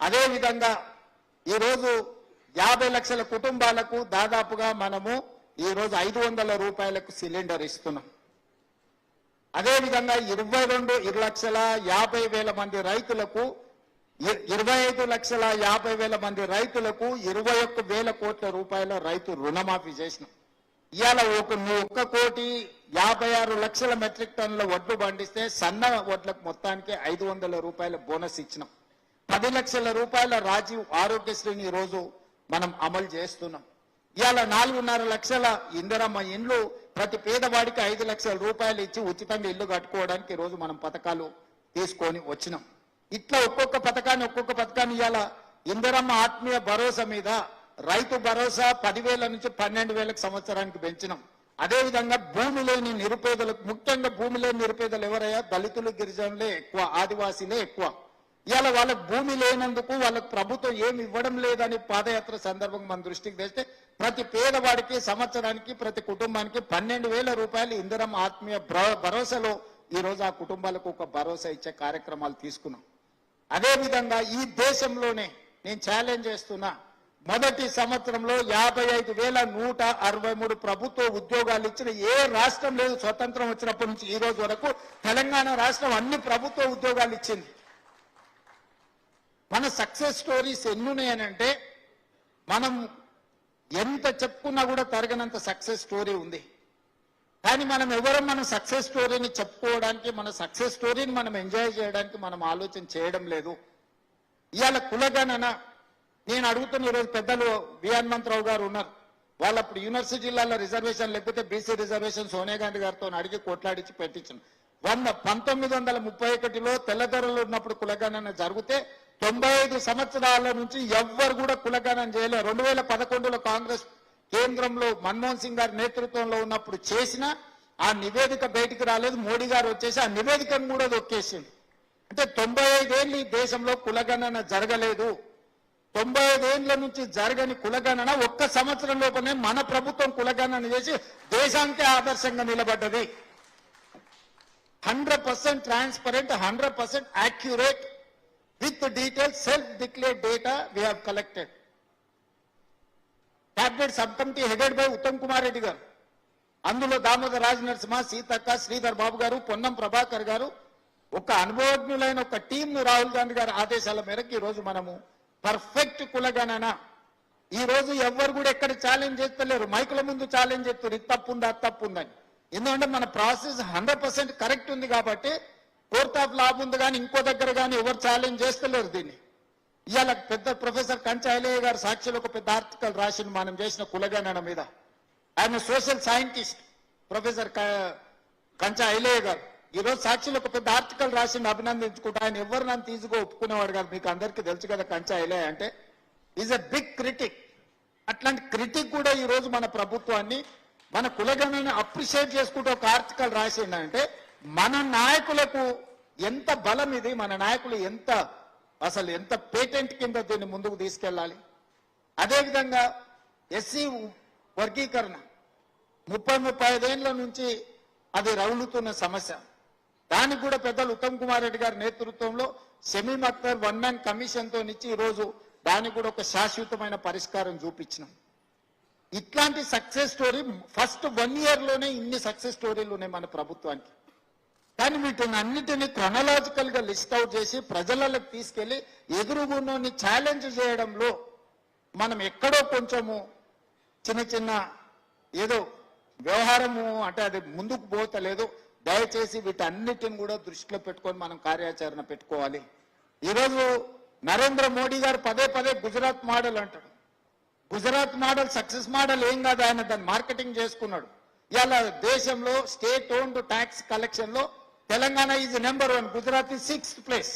అదేవిధంగా ఈరోజు యాభై లక్షల కుటుంబాలకు దాదాపుగా మనము ఈరోజు ఐదు వందల రూపాయలకు సిలిండర్ ఇస్తున్నాం. అదేవిధంగా ఇరవై రెండు ఇరు లక్షల యాభై వేల మంది రైతులకు ఇ- ఇరవై ఐదు లక్షల యాభై వేల మంది రైతులకు ఇరవై ఒక్క వేల కోట్ల రూపాయల రైతు రుణమాఫీ చేసినాం. ఇవాళ ఒక ఒక్క కోటి యాభై ఆరు లక్షల మెట్రిక్ టన్నుల వడ్లు పండిస్తే సన్న వడ్లకు మొత్తానికి ఐదు వందల రూపాయల బోనస్ ఇచ్చినాం. పది లక్షల రూపాయల రాజీవ్ ఆరోగ్యశ్రీని రోజు మనం అమలు చేస్తున్నాం. ఇవాళ నాలుగున్నర లక్షల ఇందిరమ్మ ఇండ్లు ప్రతి పేదవాడికి ఐదు లక్షల రూపాయలు ఇచ్చి ఉచితంగా ఇల్లు కట్టుకోవడానికి రోజు మనం పథకాలు తీసుకొని వచ్చినాం. ఇట్లా ఒక్కొక్క పథకాన్ని ఒక్కొక్క పథకాన్ని ఇవాళ ఇందిరమ్మ ఆత్మీయ భరోసా మీద రైతు భరోసా పదివేల నుంచి పన్నెండు వేలకు సంవత్సరానికి పెంచినాం. అదే విధంగా భూమి లేని నిరుపేదలకు ముఖ్యంగా భూమి లేని నిరుపేదలు ఎవరయ్యా? దళితులు గిరిజనులే ఎక్కువ ఆదివాసీలే ఎక్కువ. ఇలా వాళ్ళకి భూమి లేనందుకు వాళ్ళకి ప్రభుత్వం ఏమి ఇవ్వడం లేదని పాదయాత్ర సందర్భంగా మన దృష్టికి తెస్తే ప్రతి పేదవాడికి సంవత్సరానికి ప్రతి కుటుంబానికి పన్నెండు వేల రూపాయలు ఇందిరం ఆత్మీయ భరో- భరోసాలో ఈ రోజు ఆ కుటుంబాలకు ఒక భరోసా ఇచ్చే కార్యక్రమాలు తీసుకున్నాం. అదేవిధంగా ఈ దేశంలోనే నేను ఛాలెంజ్ చేస్తున్నా మొదటి సంవత్సరంలో యాభై ఐదు వేల నూట అరవై మూడు ప్రభుత్వ ఉద్యోగాలు ఇచ్చిన ఏ రాష్ట్రం లేదు స్వతంత్రం వచ్చినప్పటి నుంచి ఈ రోజు వరకు తెలంగాణ రాష్ట్రం అన్ని ప్రభుత్వ ఉద్యోగాలు ఇచ్చింది. మన సక్సెస్ స్టోరీస్ ఎన్నున్నాయనంటే మనం ఎంత చెప్పుకున్నా కూడా తరగనంత సక్సెస్ స్టోరీ ఉంది. కానీ మనం ఎవరం మన సక్సెస్ స్టోరీని చెప్పుకోవడానికి మన సక్సెస్ స్టోరీని మనం ఎంజాయ్ చేయడానికి మనం ఆలోచన చేయడం లేదు. ఇవాళ కులగణన నేను అడుగుతున్న ఈరోజు పెద్దలు వి హనుమంతరావు గారు ఉన్నారు. వాళ్ళు అప్పుడు యూనివర్సిటీ జిల్లాలో రిజర్వేషన్ లేకపోతే బీసీ రిజర్వేషన్ సోనియా గాంధీ గారితో అడిగి కొట్లాడించి పెట్టించాను వంద పంతొమ్మిది వందల ముప్పై ఒకటిలో తెల్లదొరలు ఉన్నప్పుడు కులగణన జరిగితే తొంభై ఐదు సంవత్సరాల నుంచి ఎవ్వరు కూడా కులగణన చేయలేదు రెండు వేల పదకొండులో కాంగ్రెస్ కేంద్రంలో మన్మోహన్ సింగ్ గారి నేతృత్వంలో ఉన్నప్పుడు చేసిన ఆ నివేదిక బయటికి రాలేదు. మోడీ గారు వచ్చేసి ఆ నివేదికను కూడా దొక్కేసింది అంటే తొంభై ఐదేళ్ళు ఈ దేశంలో కులగణన జరగలేదు. తొంభై ఐదేళ్ళ నుంచి జరగని కులగణన ఒక్క సంవత్సరం లోపలనే మన ప్రభుత్వం కులగణన చేసి దేశానికే ఆదర్శంగా నిలబడ్డది. Hundred percent transparent hundred percent accurate with detail self declare data we have collected cabinet sub committee headed by Uttam Kumar Reddy garu అందులో దామోదర్ రాజ నరసింహ సీతక్క శ్రీధర్ బాబు గారు పొన్నం ప్రభాకర్ గారు ఒక అనుభవజ్ఞులైన ఒక టీంను రాహుల్ గాంధీ గారి ఆదేశాల మేరకు ఈ రోజు మనము పర్ఫెక్ట్ కులగణన. ఈ రోజు ఎవ్వరు కూడా ఎక్కడ ఛాలెంజ్ చేస్తలేరు. మైకుల ముందు ఛాలెంజ్ చేస్తారు ఇది తప్పు ఉందా అది తప్పు ఉందని ఎందుకంటే మన ప్రాసెస్ హండ్రెడ్ పర్సెంట్ కరెక్ట్ ఉంది కాబట్టి కోర్ట్ ఆఫ్ లా ఉంది కానీ ఇంకో దగ్గర కానీ ఎవరు ఛాలెంజ్ చేస్తలేరు దీన్ని. ఇవాళ పెద్ద ప్రొఫెసర్ కంచాయలయ్య గారు సాక్షిలో ఒక పెద్ద ఆర్టికల్ రాసింది మనం చేసిన కులగణన మీద. ఆయన social scientist professor Kancha Ilaiah Kancha garu. ఈరోజు రోజు సాక్షిలో ఒక పెద్ద ఆర్టికల్ రాసింది అభినందించుకుంటా ఆయన ఎవరు నన్ను తీసుకు ఒప్పుకునేవాడు కాదు మీకు అందరికీ తెలుసు కదా కంచాయలయ్య అంటే. ఈజ్ ఎ బిగ్ క్రిటిక్ అట్లాంటి క్రిటిక్ కూడా ఈరోజు మన ప్రభుత్వాన్ని మన కులగణని అప్రిషియేట్ చేసుకుంటూ ఒక ఆర్టికల్ రాసిందంటే మన నాయకులకు ఎంత బలం ఇది మన నాయకులు ఎంత అసలు ఎంత పేటెంట్ కింద దీన్ని ముందుకు తీసుకెళ్ళాలి? అదేవిధంగా ఎస్సీ వర్గీకరణ. ముప్పై ముప్పై ఐదేళ్ళ నుంచి అది రౌలుతున్న సమస్య. దానికి కూడా పెద్దలు ఉత్తమ్ కుమార్ రెడ్డి గారి నేతృత్వంలో సెమీ అఖ్తర్ వన్ మ్యాన్ కమిషన్తో ఇచ్చి రోజు దానికి కూడా ఒక శాశ్వతమైన పరిష్కారం చూపించినాం. ఇట్లాంటి సక్సెస్ స్టోరీ ఫస్ట్ వన్ ఇయర్లోనే ఇన్ని సక్సెస్ స్టోరీలు ఉన్నాయి మన ప్రభుత్వానికి. కానీ వీటిని అన్నిటినీ క్రొనలాజికల్గా లిస్ట్ అవుట్ చేసి ప్రజలకు తీసుకెళ్ళి ఎదురుగున్నోని ఛాలెంజ్ చేయడంలో మనం ఎక్కడో కొంచెము చిన్న చిన్న ఏదో వ్యవహారము అంటే అది ముందుకు పోతలేదు. దయచేసి వీటన్నిటిని కూడా దృష్టిలో పెట్టుకొని మనం కార్యాచరణ పెట్టుకోవాలి. ఈరోజు నరేంద్ర మోడీ గారు పదే పదే గుజరాత్ మోడల్ అంటాడు. గుజరాత్ మోడల్ సక్సెస్ మోడల్ ఏం కాదు ఆయన దాన్ని మార్కెటింగ్ చేసుకున్నాడు. ఇలా దేశంలో స్టేట్ ఓన్డ్ ట్యాక్స్ కలెక్షన్లో Telangana is number one Gujarat is sixth place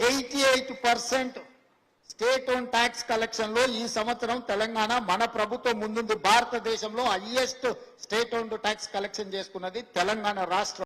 eighty eight percent state own tax కలెక్షన్లో ఈ సంవత్సరం తెలంగాణ మన ప్రభుత్వం ముందుంది. భారతదేశంలో highest state own tax collection చేసుకున్నది తెలంగాణ రాష్ట్రం.